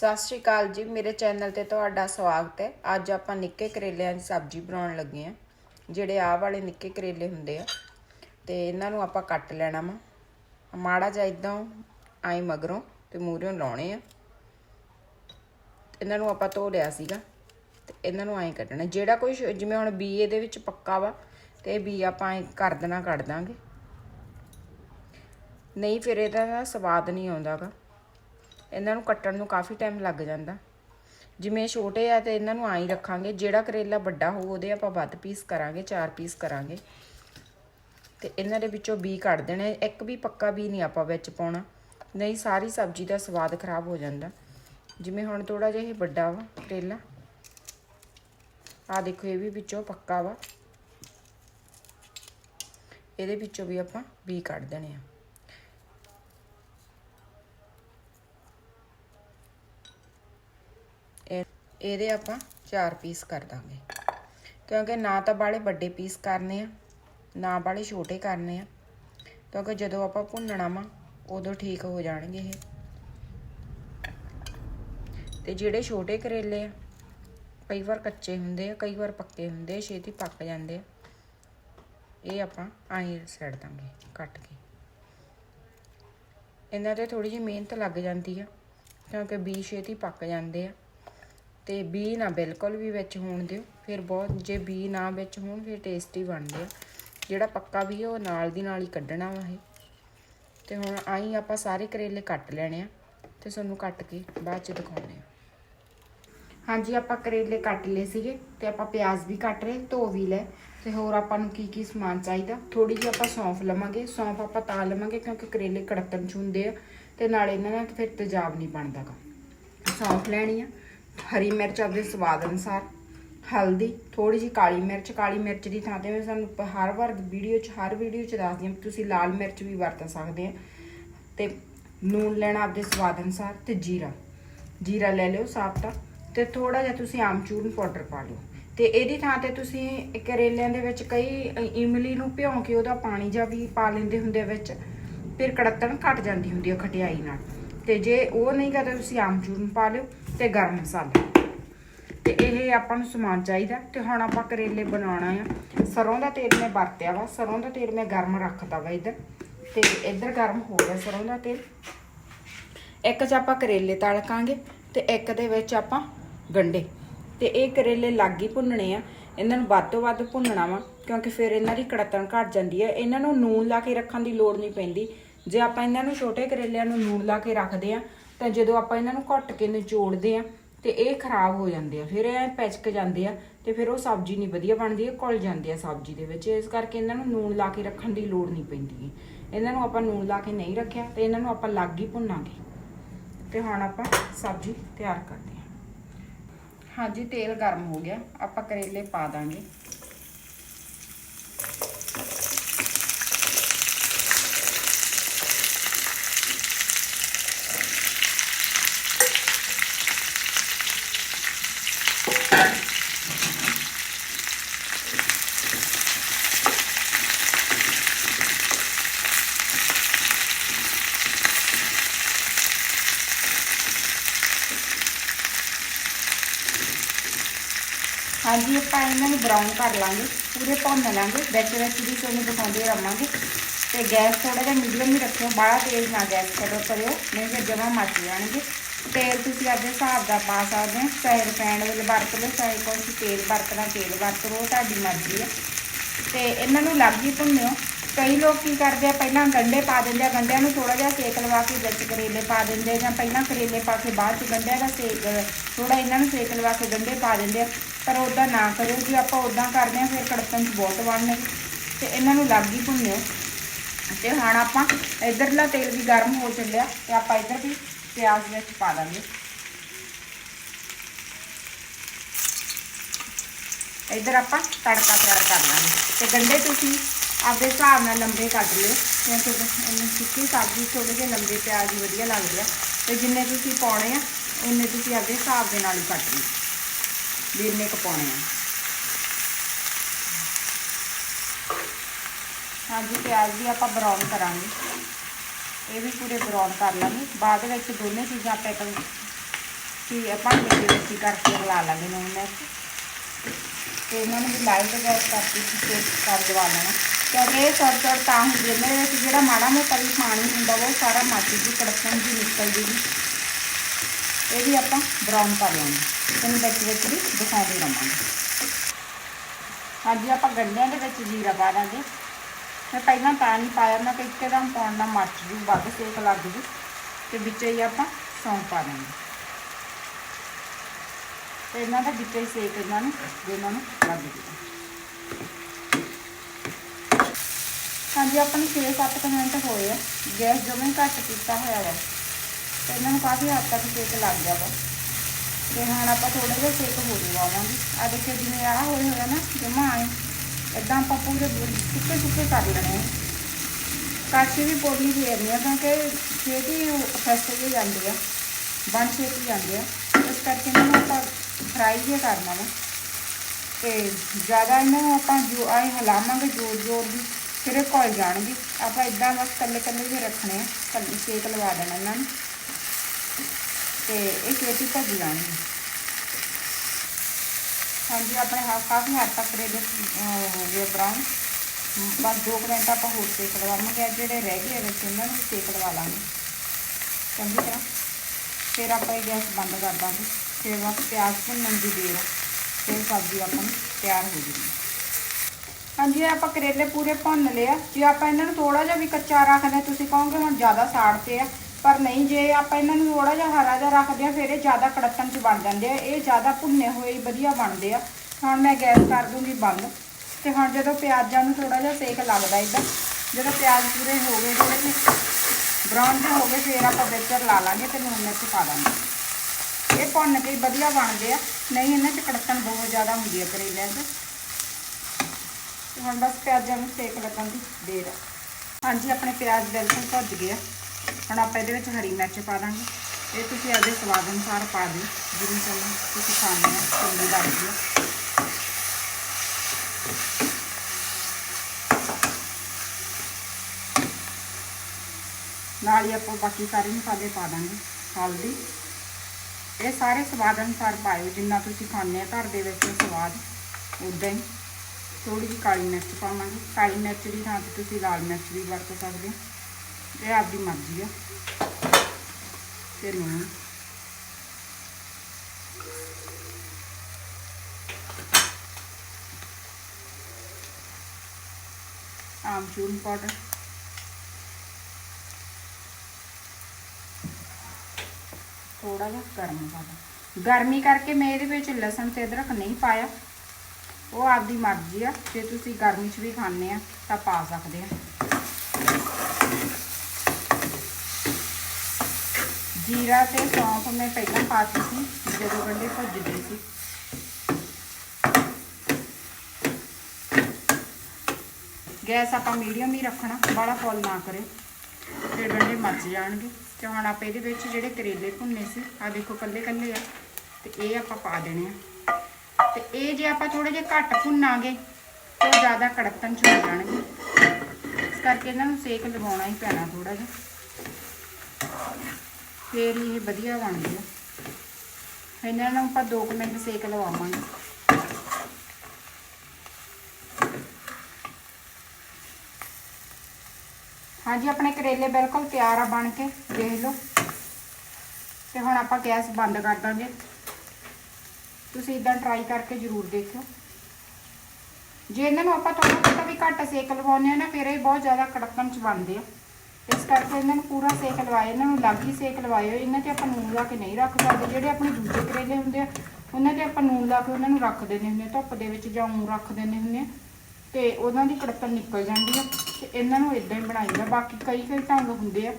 ਸਤਿ ਸ਼੍ਰੀ ਅਕਾਲ ਜੀ, ਮੇਰੇ ਚੈਨਲ ਤੇ ਤੁਹਾਡਾ ਸਵਾਗਤ ਹੈ। ਅੱਜ ਆਪਾਂ ਨਿੱਕੇ ਕਰੇਲਿਆਂ ਦੀ ਸਬਜ਼ੀ ਬਣਾਉਣ ਲੱਗੇ ਆ ਜਿਹੜੇ ਆਹ ਵਾਲੇ ਨਿੱਕੇ ਕਰੇਲੇ ਹੁੰਦੇ ਆ, ਤੇ ਇਹਨਾਂ ਨੂੰ ਆਪਾਂ ਕੱਟ ਲੈਣਾ ਵਾ। ਮਾੜਾ ਜਿਹਾ ਇਦਾਂ ਆਈ ਮਗਰੋਂ ਤੇ ਮੂਹਰੋਂ ਲਾਉਣੇ ਆ। ਇਹਨਾਂ ਨੂੰ ਆਪਾਂ ਧੋ ਲਿਆ ਸੀਗਾ, ਤੇ ਇਹਨਾਂ ਨੂੰ ਐਂ ਕੱਢਣਾ। ਜਿਹੜਾ ਕੋਈ ਜਿਵੇਂ ਹੁਣ ਬੀ ਇਹਦੇ ਵਿੱਚ ਪੱਕਾ ਵਾ, ਤੇ ਇਹ ਬੀ ਆਪਾਂ ਐਂ ਕਰ ਦੇਣਾ, ਕੱਢ ਦਾਂਗੇ। ਨਹੀਂ, ਫਿਰ ਇਹਦਾ ਸਵਾਦ ਨਹੀਂ ਆਉਂਦਾਗਾ ਇਹਨਾਂ ਨੂੰ ਕੱਟਣ ਨੂੰ ਕਾਫੀ ਟਾਈਮ ਲੱਗ ਜਾਂਦਾ। ਜਿਵੇਂ ਛੋਟੇ ਆ ਤੇ ਇਹਨਾਂ ਨੂੰ ਆਈ ਰੱਖਾਂਗੇ, ਜਿਹੜਾ ਕਰੇਲਾ ਵੱਡਾ ਹੋਊ ਉਹਦੇ ਆਪਾਂ ਵੱਧ ਪੀਸ ਕਰਾਂਗੇ, ਚਾਰ ਪੀਸ ਕਰਾਂਗੇ। ਤੇ ਇਹਨਾਂ ਦੇ ਵਿੱਚੋਂ ਬੀ ਕੱਢ ਦੇਣੇ, ਇੱਕ ਵੀ ਪੱਕਾ ਬੀ ਨਹੀਂ ਆਪਾਂ ਵਿੱਚ ਪਾਉਣਾ। ਨਹੀਂ, ਸਾਰੀ ਸਬਜ਼ੀ ਦਾ ਸਵਾਦ ਖਰਾਬ ਹੋ ਜਾਂਦਾ। ਜਿਵੇਂ ਹੁਣ ਥੋੜਾ ਜਿਹਾ ਇਹ ਵੱਡਾ ਵਾ ਕਰੇਲਾ। ਆ ਦੇਖੋ, ਇਹ ਵੀ ਵਿੱਚੋਂ ਪੱਕਾ ਵਾ। ਇਹਦੇ ਵਿੱਚੋਂ ਵੀ ਆਪਾਂ ਬੀ ਕੱਢ ਦੇਣੇ ਆ ਇਹ- ਇਹਦੇ ਆਪਾਂ ਚਾਰ ਪੀਸ ਕਰ ਦਾਂਗੇ। ਕਿਉਂਕਿ ਨਾ ਤਾਂ ਬਾਲੇ ਵੱਡੇ ਪੀਸ ਕਰਨੇ ਆ, ਨਾ ਬਾਲੇ ਛੋਟੇ ਕਰਨੇ ਆ। ਕਿਉਂਕਿ ਜਦੋਂ ਆਪਾਂ ਭੁੰਨਣਾ ਵਾ, ਉਦੋਂ ਠੀਕ ਹੋ ਜਾਣਗੇ ਇਹ। ਤੇ ਜਿਹੜੇ ਛੋਟੇ ਕਰੇਲੇ ਆ, ਕਈ ਵਾਰ ਕੱਚੇ ਹੁੰਦੇ ਆ, ਕਈ ਵਾਰ ਪੱਕੇ ਹੁੰਦੇ ਆ, ਛੇਤੀ ਪੱਕ ਜਾਂਦੇ ਆ। ਇਹ ਆਪਾਂ ਆਈ ਸੈੱਟ ਦਾਂਗੇ, ਕੱਟ ਕੇ। ਇਹਨਾਂ ਤੇ ਥੋੜੀ ਜਿਹੀ ਮਿਹਨਤ ਲੱਗ ਜਾਂਦੀ ਆ, ਕਿਉਂਕਿ ਬੀ ਛੇਤੀ ਪੱਕ ਜਾਂਦੇ ਆ। ਤੇ ਬੀ ਨਾ ਬਿਲਕੁਲ ਵੀ ਵਿੱਚ ਹੋਣ ਦਿਓ। ਫਿਰ ਬਹੁਤ ਜੇ ਬੀ ਨਾ ਵਿੱਚ ਹੋਣ, ਫਿਰ ਟੇਸਟੀ ਬਣਦੇ ਆ ਜਿਹੜਾ ਪੱਕਾ ਵੀ ਆ ਉਹ ਨਾਲ ਦੀ ਨਾਲ ਹੀ ਕੱਢਣਾ ਵਾ ਇਹ। ਤੇ ਹੁਣ ਆਈ ਆਪਾਂ ਸਾਰੇ ਕਰੇਲੇ ਕੱਟ ਲੈਣੇ ਆ ਤੇ ਤੁਹਾਨੂੰ ਕੱਟ ਕੇ ਬਾਅਦ ਚ ਦਿਖਾਉਣੇ ਆ। ਹਾਂਜੀ, ਆਪਾਂ ਕਰੇਲੇ ਕੱਟ ਲਏ ਸੀਗੇ ਤੇ ਆਪਾਂ ਪਿਆਜ਼ ਵੀ ਕੱਟ ਰਹੇ, ਧੋ ਵੀ ਲੈ ਤੇ ਹੋਰ ਆਪਾਂ ਨੂੰ ਕੀ ਕੀ ਸਮਾਨ ਚਾਹੀਦਾ? ਥੋੜੀ ਜਿਹੀ ਆਪਾਂ ਸੌਂਫ ਲਵਾਂਗੇ। ਸੌਂਫ ਆਪਾਂ ਤਾਂ ਲਵਾਂਗੇ ਕਿਉਂਕਿ ਕਰੇਲੇ ਕੜਤਨ ਚ ਹੁੰਦੇ ਆ। ਤੇ ਨਾਲ ਇਹਨਾਂ ਨਾਲ ਫਿਰ ਤੇਜ਼ਾਬ ਨਹੀਂ ਬਣਦਾਗਾ ਸੌਂਫ ਲੈਣੀ ਆ। ਹਰੀ ਮਿਰਚ ਆਪਦੇ ਸਵਾਦ ਅਨੁਸਾਰ, ਹਲਦੀ ਥੋੜੀ ਜਿਹੀ ਕਾਲੀ ਮਿਰਚ ਕਾਲੀ ਮਿਰਚ ਦੀ ਥਾਂ ਤੇ ਮੈਂ ਸਾਨੂੰ ਹਰ ਵਾਰ ਵੀਡੀਓ 'ਚ, ਹਰ ਵੀਡੀਓ 'ਚ ਦੱਸਦੀ ਹਾਂ ਤੁਸੀਂ ਲਾਲ ਮਿਰਚ ਵੀ ਵਰਤ ਸਕਦੇ ਆ ਤੇ ਨੂਨ ਲੈਣਾ ਆਪਦੇ ਸਵਾਦ ਅਨੁਸਾਰ ਤੇ ਜੀਰਾ। ਜੀਰਾ ਲੈ ਲਿਓ ਸਾਬਤਾ ਤੇ ਥੋੜਾ ਜਿਹਾ ਤੁਸੀਂ ਆਮਚੂਰਨ ਪਾਊਡਰ ਪਾ ਲਿਓ। ਤੇ ਇਹਦੀ ਥਾਂ ਤੇ ਤੁਸੀਂ ਕਰੇਲਿਆਂ ਦੇ ਵਿੱਚ ਕਈ ਇਮਲੀ ਨੂੰ ਭਿਉਂ ਕੇ ਉਹਦਾ ਪਾਣੀ ਜਾਂ ਵੀ ਪਾ ਲੈਂਦੇ ਹੁੰਦੇ ਵਿੱਚ, ਫਿਰ ਕੜਤਣ ਘਟ ਜਾਂਦੀ ਹੁੰਦੀ ਹੈ ਖਟਿਆਈ ਨਾਲ। ਤੇ ਜੇ ਉਹ ਨਹੀਂ ਕਰਦਾ ਤੁਸੀਂ ਆਮਚੂਰਨ ਪਾ ਲਿਓ। ਤੇ ਗਰਮ ਮਸਾਲਾ। ਤੇ ਇਹ ਆਪਾਂ ਨੂੰ ਸਮਾਨ ਚਾਹੀਦਾ। ਤੇ ਹੁਣ ਆਪਾਂ ਕਰੇਲੇ ਬਣਾਉਣਾ ਆ। ਸਰੋਂ ਦਾ ਤੇਲ ਮੈਂ ਵਰਤਿਆ ਵਾ। ਸਰੋਂ ਦਾ ਤੇਲ ਮੈਂ ਗਰਮ ਰੱਖਦਾ ਵਾ ਇੱਧਰ। ਤੇ ਇੱਧਰ ਗਰਮ ਹੋ ਗਿਆ ਸਰੋਂ ਦਾ ਤੇਲ। ਇੱਕ 'ਚ ਆਪਾਂ ਕਰੇਲੇ ਤੜਕਾਂਗੇ ਤੇ ਇੱਕ ਦੇ ਵਿੱਚ ਆਪਾਂ ਗੰਡੇ। ਤੇ ਇਹ ਕਰੇਲੇ ਲੱਗ ਹੀ ਭੁੰਨਣੇ ਆ। ਇਹਨਾਂ ਨੂੰ ਵੱਧ ਤੋਂ ਵੱਧ ਭੁੰਨਣਾ ਵਾ, ਕਿਉਂਕਿ ਫਿਰ ਇਹਨਾਂ ਦੀ ਕੜਤਣ ਘਟ ਜਾਂਦੀ ਹੈ ਇਹਨਾਂ ਨੂੰ ਨੂਨ ਲਾ ਕੇ ਰੱਖਣ ਦੀ ਲੋੜ ਨਹੀਂ ਪੈਂਦੀ। ਜੇ ਆਪਾਂ ਇਹਨਾਂ ਨੂੰ ਛੋਟੇ ਕਰੇਲਿਆਂ ਨੂੰ ਨੂਨ ਲਾ ਕੇ ਰੱਖਦੇ ਆ ਤਾਂ ਜਦੋਂ ਆਪਾਂ ਇਹਨਾਂ ਨੂੰ ਘੁੱਟ ਕੇ ਨਿਚੋੜਦੇ ਆ ਤੇ ਇਹ ਖਰਾਬ ਹੋ ਜਾਂਦੇ ਆ, ਫਿਰ ਇਹ ਪੈਚਕ ਜਾਂਦੇ ਆ ਤੇ ਫਿਰ ਉਹ ਸਬਜ਼ੀ ਨਹੀਂ ਵਧੀਆ ਬਣਦੀ, ਇਹ ਘੁਲ ਜਾਂਦੇ ਆ ਸਬਜ਼ੀ ਦੇ ਵਿੱਚ। ਇਸ ਕਰਕੇ ਇਹਨਾਂ ਨੂੰ ਨੂਨ ਲਾ ਕੇ ਰੱਖਣ ਦੀ ਲੋੜ ਨਹੀਂ ਪੈਂਦੀ ਇਹਨਾਂ ਨੂੰ ਆਪਾਂ ਨੂਨ ਲਾ ਕੇ ਨਹੀਂ ਰੱਖਿਆ ਤੇ ਇਹਨਾਂ ਨੂੰ ਆਪਾਂ ਲੱਗ ਹੀ ਭੁੰਨਾਂਗੇ। ਤੇ ਹੁਣ ਆਪਾਂ ਸਬਜ਼ੀ ਤਿਆਰ ਕਰਦੇ ਹਾਂ। ਹਾਂਜੀ, ਤੇਲ ਗਰਮ ਹੋ ਗਿਆ। ਆਪਾਂ ਕਰੇਲੇ ਪਾ ਦਾਂਗੇ। ਹਾਂਜੀ, ਆਪਾਂ ਇਹਨਾਂ ਨੂੰ ਬਰਾਊਨ ਕਰ ਲਾਂਗੇ, ਪੂਰੇ ਭੁੰਨ ਲਾਂਗੇ, ਵਿੱਚ ਵਿੱਚ ਵੀ ਤੁਹਾਨੂੰ ਦਿਖਾਉਂਦੇ ਰਵਾਂਗੇ। ਤੇ ਗੈਸ ਥੋੜਾ ਜਿਹਾ ਮੀਡੀਅਮ ਹੀ ਰੱਖਿਓ, ਬਾਹਲਾ ਤੇਜ਼ ਨਾ ਗੈਸ ਕਰੋ, ਕਰਿਓ, ਨਹੀਂ ਫਿਰ ਜਮਾ ਮੱਚ ਜਾਣਗੇ। ਤੇਲ ਤੁਸੀਂ ਆਪਦੇ ਹਿਸਾਬ ਦਾ ਪਾ ਸਕਦੇ ਹੋ, ਚਾਹੇ ਰਿਫਾਈਂਡ ਵੇਲੇ ਵਰਤ ਲਓ, ਚਾਹੇ ਕੋਈ ਤੇਲ ਵਰਤਣਾ ਤੇਲ ਵਰਤ ਲਓ ਤੁਹਾਡੀ ਮਰਜ਼ੀ ਹੈ ਤੇ ਇਹਨਾਂ ਨੂੰ ਲੱਗ ਹੀ ਭੁੰਨਿਓ। ਕਈ ਲੋਕ ਕੀ ਕਰਦੇ ਆ, ਪਹਿਲਾਂ ਗੰਡੇ ਪਾ ਦਿੰਦੇ ਆ ਗੰਡਿਆਂ ਨੂੰ ਥੋੜਾ ਜਿਹਾ ਸੇਕ ਲਵਾ ਕੇ ਵਿੱਚ ਕਰੇਲੇ ਪਾ ਦਿੰਦੇ ਆ, ਜਾਂ ਪਹਿਲਾਂ ਕਰੇਲੇ ਪਾ ਕੇ ਬਾਅਦ ਚ ਗੰਡਿਆਂ ਦਾ ਸੇਕ ਥੋੜਾ ਇਹਨਾਂ ਨੂੰ ਸੇਕ ਲਵਾ ਕੇ ਗੰਡੇ ਪਾ ਦਿੰਦੇ ਆ। ਪਰ ਉਦਾਂ ਨਾ ਕਰਿਓ, ਜੇ ਆਪਾਂ ਉਦਾਂ ਕਰਦੇ ਆ ਫਿਰ ਕੜਤਨ ਚ ਬਹੁਤ ਬਣਨਗੇ ਤੇ ਇਹਨਾਂ ਨੂੰ ਲੱਗ ਹੀ ਭੁੰਨਿਓ। ਤੇ ਹੁਣ ਆਪਾਂ ਇਧਰਲਾ ਤੇਲ ਵੀ ਗਰਮ ਹੋ ਚੱਲਿਆ, ਤੇ ਆਪਾਂ ਇਧਰ ਵੀ ਪਿਆਜ਼ ਵਿੱਚ ਪਾ ਦਾਂਗੇ। ਇਧਰ ਆਪਾਂ ਤੜਕਾ ਤਿਆਰ ਕਰ ਲਾਂਗੇ। ਤੇ ਗੰਡੇ ਤੁਸੀਂ ਆਪਦੇ ਹਿਸਾਬ ਨਾਲ ਲੰਬੇ ਕੱਟ ਲਿਓ। ਕਿਉਂਕਿ ਇਹਨੂੰ ਸੁੱਕੀ ਸਬਜ਼ੀ ਥੋੜੇ ਜਿਹੇ ਲੰਬੇ ਪਿਆਜ਼ ਵਧੀਆ ਲੱਗਦੇ ਆ। ਤੇ ਜਿੰਨੇ ਤੁਸੀਂ ਪਾਉਣੇ ਆ, ਉਹਨੇ ਤੁਸੀਂ ਆਪਦੇ ਹਿਸਾਬ ਦੇ ਨਾਲ ਹੀ ਕੱਟ ਲਿਓ। ਵੀ ਇੰਨੇ ਕੁ ਪਾਉਣੇ ਆ। ਹਾਂਜੀ, ਪਿਆਜ਼ ਵੀ ਆਪਾਂ ਬਰਾਊਨ ਕਰਾਂਗੇ। ਇਹ ਵੀ ਪੂਰੇ ਬਰਾਊਨ ਕਰ ਲਾਂਗੇ। ਬਾਅਦ ਵਿੱਚ ਦੋਨੇ ਚੀਜ਼ਾਂ ਆਪਾਂ ਇੱਕ ਕਿ ਆਪਾਂ ਦੇ ਵਿੱਚ ਕਰਕੇ ਰਲਾ ਲਾਂਗੇ ਨੂਨ ਮਿਰਚ। ਤੇ ਇਹਨਾਂ ਨੂੰ ਵੀ ਲਾਈਟ ਗੈਸ ਕਰਕੇ ਤੇ ਕਰ ਦਵਾ ਲੈਣਾ। ਕਿਉਂਕਿ ਇਹ ਸਭ ਤੋਂ ਤਾਂ ਹੁੰਦੀ ਹੈ। ਵਿੱਚ ਜਿਹੜਾ ਮਾੜਾ ਮੋਟਾ ਵੀ ਪਾਣੀ ਹੁੰਦਾ ਵਾ, ਉਹ ਸਾਰਾ ਮੱਚ ਦੀ ਕੜਕਣ ਦੀ ਨਿਕਲ ਜੂਗੀ ਇਹ ਵੀ ਆਪਾਂ ਬਰਾਊਨ ਕਰ ਲਾਂਗੇ। ਇਹਨੂੰ ਵਿੱਚ ਵਿੱਚ ਵੀ ਦਿਖਾਉਂਦੇ ਰਹਾਂਗੇ ਹਾਂਜੀ, ਆਪਾਂ ਗੰਢਿਆਂ ਦੇ ਵਿੱਚ ਜੀਰਾ ਪਾ ਦਾਂਗੇ। ਮੈਂ ਪਹਿਲਾਂ ਤਾਂ ਨਹੀਂ ਪਾਇਆ, ਮੈਂ ਕਿ ਇੱਕਦਮ ਪਾਉਣ ਨਾਲ ਮੱਚ ਜੂ, ਵੱਧ ਸੇਕ ਲੱਗ ਜੂ ਤੇ ਵਿੱਚ ਹੀ ਆਪਾਂ ਸੌਂਫ ਪਾ ਦਾਂਗੇ। ਤੇ ਇਹਨਾਂ ਦਾ ਵਿੱਚ ਹੀ ਸੇਕ ਇਹਨਾਂ ਨੂੰ, ਜੇ ਇਹਨਾਂ ਨੂੰ ਲੱਗ ਜੂਗਾ ਹਾਂਜੀ ਆਪਾਂ ਆਪਣੇ 6-7 ਮਿੰਟ ਹੋਏ ਆ। ਗੈਸ ਜਮੇ ਘੱਟ ਕੀਤਾ ਹੋਇਆ ਵਾ। ਤੇ ਇਹਨਾਂ ਨੂੰ ਕਾਫੀ ਹੱਦ ਤੱਕ ਸੇਕ ਲੱਗ ਗਿਆ ਵਾ। ਤੇ ਹੁਣ ਆਪਾਂ ਥੋੜਾ ਜਿਹਾ ਸੇਕ ਹੋ ਜਵਾਵਾਂਗੇ ਆ ਦੇਖੋ ਜਿਵੇਂ ਆ ਹੋਏ ਹੋਇਆ ਨਾ, ਜਮਾ ਆਏ। ਇਦਾਂ ਆਪਾਂ ਪੂਰੇ ਸੁੱਕੇ ਸੁੱਕੇ ਕਰ ਲੈਣੇ ਆ। ਕਾਸ਼ੀ ਵੀ ਪੋਲੀ ਫੇਰਨੀ ਆ ਕਿਉਂਕਿ ਛੇਤੀ ਫਸਟ ਜੇ ਜਾਂਦੀ ਆ ਬਣ ਛੇਤੀ ਜਾਂਦੇ ਆ। ਇਸ ਕਰਕੇ ਇਹਨਾਂ ਨੂੰ ਆਪਾਂ ਫਰਾਈ ਜੇ ਕਰਨਾ ਵਾ ਤੇ ਜ਼ਿਆਦਾ ਇਹਨਾਂ ਨੂੰ ਆਪਾਂ ਜੋ ਆਏ ਹਲਾਵਾਂਗੇ, ਜੋਰ ਜੋਰ ਦੀ ਫਿਰ ਇਹ ਘੁਲ ਜਾਣਗੇ। ਆਪਾਂ ਇਦਾਂ ਬਸ ਕੱਲੇ ਕੱਲੇ ਜਿਹੇ ਰੱਖਣੇ ਆ ਕੱਲੇ ਸੇਕ ਲਵਾ ਦੇਣਾ ਇਹਨਾਂ ਨੂੰ। ਤੇ ਇਹ ਛੇਤੀ ਭੱਜ ਜਾਣਗੇ। ਹਾਂਜੀ, ਆਪਣੇ ਹੱਥ ਕਾਫੀ ਹੱਦ ਤੱਕ ਰੇਡ ਹੋ ਗਏ ਬਰਾਊਨ ਬਸ 2 ਮਿੰਟ ਆਪਾਂ ਹੋਰ ਸੇਕ ਲਵਾਵਾਂਗੇ। ਜਿਹੜੇ ਰਹਿ ਗਏ ਵਿੱਚ ਇਹਨਾਂ ਨੂੰ ਸੇਕ ਲਵਾ ਲਾਂਗੇ। ਚੰਗੀ ਤਰ੍ਹਾਂ। ਫਿਰ ਆਪਾਂ ਇਹ ਗੈਸ ਬੰਦ ਕਰ ਦਾਂਗੇ। ਫਿਰ ਬਸ ਪਿਆਜ਼ ਭੁੰਨਣ ਦੀ ਦੇਰ ਆ। ਫਿਰ ਸਬਜ਼ੀ ਆਪਣੀ ਤਿਆਰ ਹੋ ਜੂਗੀ ਹਾਂਜੀ, ਇਹ ਆਪਾਂ ਕਰੇਲੇ ਪੂਰੇ ਭੁੰਨ ਲਿਆ ਜੇ ਆਪਾਂ ਇਹਨਾਂ ਨੂੰ ਥੋੜਾ ਜਿਹਾ ਵੀ ਕੱਚਾ ਰੱਖਦੇ ਤੁਸੀਂ ਕਹੋਗੇ ਹੁਣ ਜ਼ਿਆਦਾ ਸਾੜਤੇ ਆ। ਪਰ ਨਹੀਂ, ਜੇ ਆਪਾਂ ਇਹਨਾਂ ਨੂੰ ਥੋੜਾ ਜਿਹਾ ਹਰਾ ਜਿਹਾ ਰੱਖਦੇ ਆ ਫਿਰ ਇਹ ਜ਼ਿਆਦਾ ਕੜੱਤਣ ਚ ਬਣ ਜਾਂਦੇ ਆ। ਇਹ ਜ਼ਿਆਦਾ ਭੁੰਨੇ ਹੋਏ ਹੀ ਵਧੀਆ ਬਣਦੇ ਆ। ਹੁਣ ਮੈਂ ਗੈਸ ਕਰ ਦੂੰਗੀ ਬੰਦ। ਤੇ ਹੁਣ ਜਦੋਂ ਪਿਆਜ਼ਾਂ ਨੂੰ ਥੋੜਾ ਜਿਹਾ ਸੇਕ ਲੱਗਦਾ ਇਦਾਂ ਜਦੋਂ ਪਿਆਜ਼ ਪੂਰੇ ਹੋ ਗਏ ਥੋੜੇ ਜਿਹੇ ਬਰਾਊਨ ਜਿਹੇ ਹੋ ਗਏ, ਫਿਰ ਆਪਾਂ ਵਿੱਚ ਲਾ ਲਾਂਗੇ ਤੇ ਲੂਣ ਮਿਰਚ ਪਾ ਦਾਂਗੇ। ਇਹ ਭੁੰਨ ਕੇ ਹੀ ਵਧੀਆ ਬਣਦੇ ਆ। ਨਹੀਂ, ਇਹਨਾਂ 'ਚ ਕੜਕਣ ਬਹੁਤ ਜ਼ਿਆਦਾ ਹੁੰਦੀ ਹੈ ਕਰੇਲਿਆਂ 'ਚ ਹੁਣ ਬਸ ਪਿਆਜ਼ਾਂ ਨੂੰ ਸੇਕ ਲੱਗਣ ਦੀ ਦੇਰ ਆ। ਹਾਂਜੀ, ਆਪਣੇ ਪਿਆਜ਼ ਬਿਲਕੁਲ ਭੁੱਜ ਗਏ ਆ। ਹੁਣ ਆਪਾਂ ਇਹਦੇ ਵਿੱਚ ਹਰੀ ਮਿਰਚ ਪਾ ਦਾਂਗੇ। ਇਹ ਤੁਸੀਂ ਆਪਦੇ ਸਵਾਦ ਅਨੁਸਾਰ ਪਾ ਦਿਓ। ਜਿਵੇਂ ਤੁਹਾਨੂੰ ਤੁਸੀਂ ਖਾਣੇ ਆ ਚੰਗੀ ਲੱਗਦੀ ਆ ਨਾਲ ਹੀ ਆਪਾਂ ਬਾਕੀ ਸਾਰੇ ਮਸਾਲੇ ਪਾ ਦਾਂਗੇ, ਹਲਦੀ। ਇਹ ਸਾਰੇ ਸਵਾਦ ਅਨੁਸਾਰ ਪਾਇਓ, ਜਿੰਨਾ ਤੁਸੀਂ ਖਾਣੇ ਆ ਘਰ ਦੇ ਵਿੱਚ ਸਵਾਦ ਉਦਾਂ ਹੀ। ਥੋੜੀ ਜਿਹੀ ਕਾਲੀ ਮਿਰਚ ਪਾਵਾਂਗੇ। ਕਾਲੀ ਮਿਰਚ ਦੀ ਥਾਂ ਤੇ ਤੁਸੀਂ ਲਾਲ ਮਿਰਚ ਵੀ ਵਰਤ ਸਕਦੇ ਹੋ। ਇਹ ਆਪਦੀ ਮਰਜ਼ੀ ਆ। ਤੇ ਲੂਣ। ਆਮਚੂਰ ਪਾਊਡਰ। ਥੋੜਾ ਜਿਹਾ ਗਰਮ ਮਸਾਲਾ ਗਰਮੀ ਕਰਕੇ ਮੈਂ ਇਹਦੇ ਵਿੱਚ ਲਸਣ ਤੇ ਅਦਰਕ ਨਹੀਂ ਪਾਇਆ। ਉਹ ਆਪਦੀ ਮਰਜ਼ੀ ਆ। ਜੇ ਤੁਸੀਂ ਗਰਮੀ 'ਚ ਵੀ ਖਾਣੇ ਆ ਤਾਂ ਪਾ ਸਕਦੇ ਆ। ਜੀਰਾ ਤੇ ਸੌਂਫ ਮੈਂ ਪਹਿਲਾਂ ਪਾਤੀ ਸੀ, ਜਦੋਂ ਗੰਢੇ ਭੁੱਜਦੇ ਸੀ। ਗੈਸ ਆਪਾਂ ਮੀਡੀਅਮ ਹੀ ਰੱਖਣਾ ਬੜਾ ਫੁੱਲ ਨਾ ਕਰੇ ਤੇ ਗੰਢੇ ਮੱਚ ਜਾਣਗੇ। ਤੇ ਹੁਣ ਆਪਾਂ ਇਹਦੇ ਵਿੱਚ ਜਿਹੜੇ ਕਰੇਲੇ ਭੁੰਨੇ ਸੀ ਆ ਦੇਖੋ ਕੱਲੇ ਕੱਲੇ ਆ, ਤੇ ਇਹ ਆਪਾਂ ਪਾ ਦੇਣੇ ਆ। ਤੇ ਇਹ ਜੇ ਆਪਾਂ ਥੋੜੇ ਜਿਹਾ ਘੱਟ ਭੁੰਨਾਂਗੇ, ਤੇ ਉਹ ਜ਼ਿਆਦਾ ਕੜਕਣ ਚ ਹੋ ਜਾਣਗੇ। ਇਸ ਕਰਕੇ ਇਹਨਾਂ ਨੂੰ ਸੇਕ ਲਗਾਉਣਾ ਹੀ ਪੈਣਾ ਥੋੜਾ ਜਿਹਾ। ਫੇਰ ਇਹ ਵਧੀਆ ਬਣਦੇ ਆ। ਇਹਨਾਂ ਨੂੰ ਆਪਾਂ 2 ਮਿੰਟ ਸੇਕ ਲਵਾਵਾਂਗੇ। ਹਾਂਜੀ, ਆਪਣੇ ਕਰੇਲੇ ਬਿਲਕੁਲ ਤਿਆਰ ਆ ਬਣ ਕੇ, ਦੇਖ ਲਓ। ਤੇ ਹੁਣ ਆਪਾਂ ਗੈਸ ਬੰਦ ਕਰ ਦਾਂਗੇ। ਤੁਸੀਂ ਇਦਾਂ ਟਰਾਈ ਕਰਕੇ ਜ਼ਰੂਰ ਦੇਖਿਓ। ਜੇ ਇਹਨਾਂ ਨੂੰ ਆਪਾਂ ਥੋੜਾ ਬਹੁਤਾ ਵੀ ਘੱਟ ਸੇਕ ਲਵਾਉਂਦੇ ਆ ਨਾ, ਫਿਰ ਇਹ ਬਹੁਤ ਜ਼ਿਆਦਾ ਕੜਕਣ ਚ ਬਣਦੇ ਆ। ਇਸ ਕਰਕੇ ਇਹਨਾਂ ਨੂੰ ਪੂਰਾ ਸੇਕ ਲਵਾਏ ਇਹਨਾਂ ਨੂੰ ਅਲੱਗ ਹੀ ਸੇਕ ਲਵਾਇਓ ਇਹਨਾਂ ਤੇ ਆਪਾਂ ਨੂਨ ਲਾ ਕੇ ਨਹੀਂ ਰੱਖ ਸਕਦੇ, ਜਿਹੜੇ ਆਪਣੇ ਦੂਜੇ ਕਰੇਲੇ ਹੁੰਦੇ ਆ, ਉਹਨਾਂ ਤੇ ਆਪਾਂ ਨੂਨ ਲਾ ਕੇ ਉਹਨਾਂ ਨੂੰ ਰੱਖ ਦਿੰਦੇ ਹੁੰਦੇ ਆ, ਧੁੱਪ ਦੇ ਵਿੱਚ ਜਾਂ ਊਂ ਰੱਖ ਦਿੰਦੇ ਹੁੰਦੇ ਆ, ਤੇ ਉਹਨਾਂ ਦੀ ਕੜਕਣ ਨਿਕਲ ਜਾਂਦੀ ਆ, ਤੇ ਇਹਨਾਂ ਨੂੰ ਇਦਾਂ ਹੀ ਬਣਾਈਦਾ ਬਾਕੀ ਕਈ ਕਈ ਢੰਗ ਹੁੰਦੇ ਆ,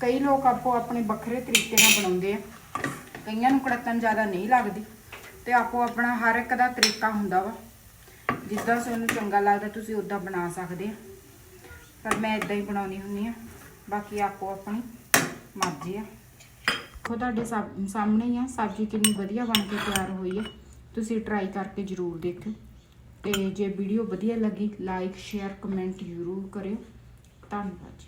ਕਈ ਲੋਕ ਆਪੋ ਆਪਣੇ ਵੱਖਰੇ ਤਰੀਕੇ ਨਾਲ ਬਣਾਉਂਦੇ ਆ, ਕਈਆਂ ਨੂੰ ਕੜਕਣ ਜ਼ਿਆਦਾ ਨਹੀਂ ਲੱਗਦੀ, ਤੇ ਆਪੋ ਆਪਣਾ ਹਰ ਇੱਕ ਦਾ ਤਰੀਕਾ ਹੁੰਦਾ ਵਾ। ਜਿੱਦਾਂ ਤੁਹਾਨੂੰ ਚੰਗਾ ਲੱਗਦਾ, ਤੁਸੀਂ ਉਦਾਂ ਬਣਾ ਸਕਦੇ ਆ। ਪਰ ਮੈਂ ਇਦਾਂ ਹੀ ਬਣਾਉਣੀ ਹੁੰਦੀ ਆ। ਬਾਕੀ ਆਪੋ ਆਪਣੀ ਮਰਜ਼ੀ ਆ। ਦੇਖੋ ਤੁਹਾਡੇ ਸਾਹਮ- ਸਾਹਮਣੇ ਹੀ ਆ, ਸਬਜ਼ੀ ਕਿੰਨੀ ਵਧੀਆ ਬਣ ਕੇ ਤਿਆਰ ਹੋਈ ਹੈ ਤੁਸੀਂ ਟਰਾਈ ਕਰਕੇ ਜ਼ਰੂਰ ਦੇਖਿਓ। ਤੇ ਜੇ ਵੀਡੀਓ ਵਧੀਆ ਲੱਗੀ ਲਾਈਕ ਸ਼ੇਅਰ ਕਮੈਂਟ ਜ਼ਰੂਰ ਕਰਿਓ। ਧੰਨਵਾਦ ਜੀ।